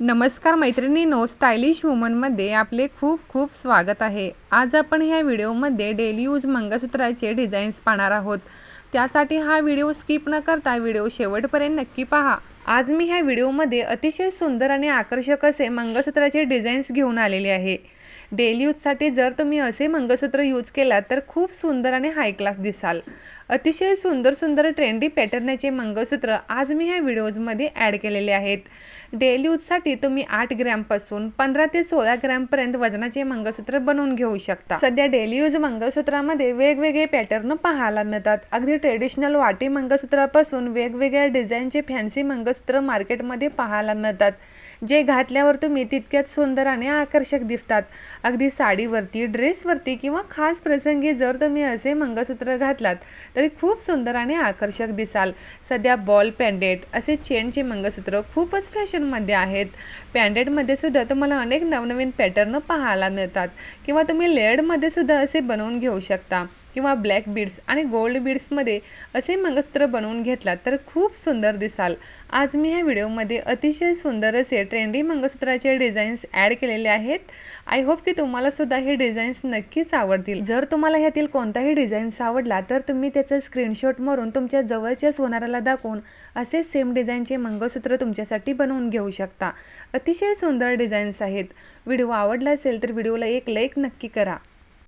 नमस्कार मैत्रिणींनो स्टायलिश वुमनमध्ये आपले खूप खूप स्वागत आहे. आज आपण ह्या व्हिडिओमध्ये डेली यूज मंगळसूत्राचे डिझाईन्स पाहणार आहोत. त्यासाठी हा व्हिडिओ स्किप न करता व्हिडिओ शेवटपर्यंत नक्की पहा. आज मी ह्या व्हिडिओमध्ये अतिशय सुंदर आणि आकर्षक असे मंगळसूत्राचे डिझाईन्स घेऊन आलेले आहे. डेली यूजसाठी जर तुम्ही असे मंगळसूत्र यूज केलात तर खूप सुंदर आणि हाय क्लास दिसाल. अतिशय सुंदर सुंदर ट्रेंडी पॅटर्नचे मंगळसूत्र आज मी ह्या व्हिडिओजमध्ये ॲड केलेले आहेत. डेली यूजसाठी तुम्ही आठ ग्रॅमपासून पंधरा ते सोळा ग्रॅमपर्यंत वजनाचे मंगळसूत्र बनवून घेऊ शकता. सध्या डेली यूज मंगळसूत्रामध्ये वेगवेगळे पॅटर्न पाहायला मिळतात. अगदी ट्रेडिशनल वाटी मंगळसूत्रापासून वेगवेगळ्या डिझाईनचे फॅन्सी मंगळसूत्र मार्केटमध्ये पाहायला मिळतात. जे घातल्यावर तुम्ही तितक्यात सुंदर आणि आकर्षक दिसतात. अगदी साडीवरती ड्रेसवरती किंवा खास प्रसंगी जर तुम्ही असे मंगळसूत्र घातलात तरी खूप सुंदर आणि आकर्षक दिसाल. सध्या बॉल पॅन्डेट असे चेनचे मंगळसूत्र खूपच फॅशनमध्ये आहेत. पॅन्डेटमध्ये सुद्धा तुम्हाला अनेक नवनवीन पॅटर्न पाहायला मिळतात किंवा तुम्ही लेअर्डमध्ये सुद्धा असे बनवून घेऊ शकता. किंवा ब्लॅक बीड्स आणि गोल्ड बीड्समध्ये असे मंगळसूत्र बनवून घेतलात तर खूप सुंदर दिसाल. आज मी ह्या व्हिडिओमध्ये अतिशय सुंदर असे ट्रेंडी मंगळसूत्राचे डिझाईन्स ॲड केलेले आहेत. आय होप की तुम्हाला सुद्धा हे डिझाईन्स नक्कीच आवडतील. जर तुम्हाला ह्यातील कोणताही डिझाईन्स आवडला तर तुम्ही त्याचं स्क्रीनशॉट मारून तुमच्या जवळच्या सोनाराला दाखवून असे सेम डिझाईनचे मंगळसूत्र तुमच्यासाठी बनवून घेऊ शकता. अतिशय सुंदर डिझाईन्स आहेत. व्हिडिओ आवडला असेल तर व्हिडिओला एक लाईक नक्की करा.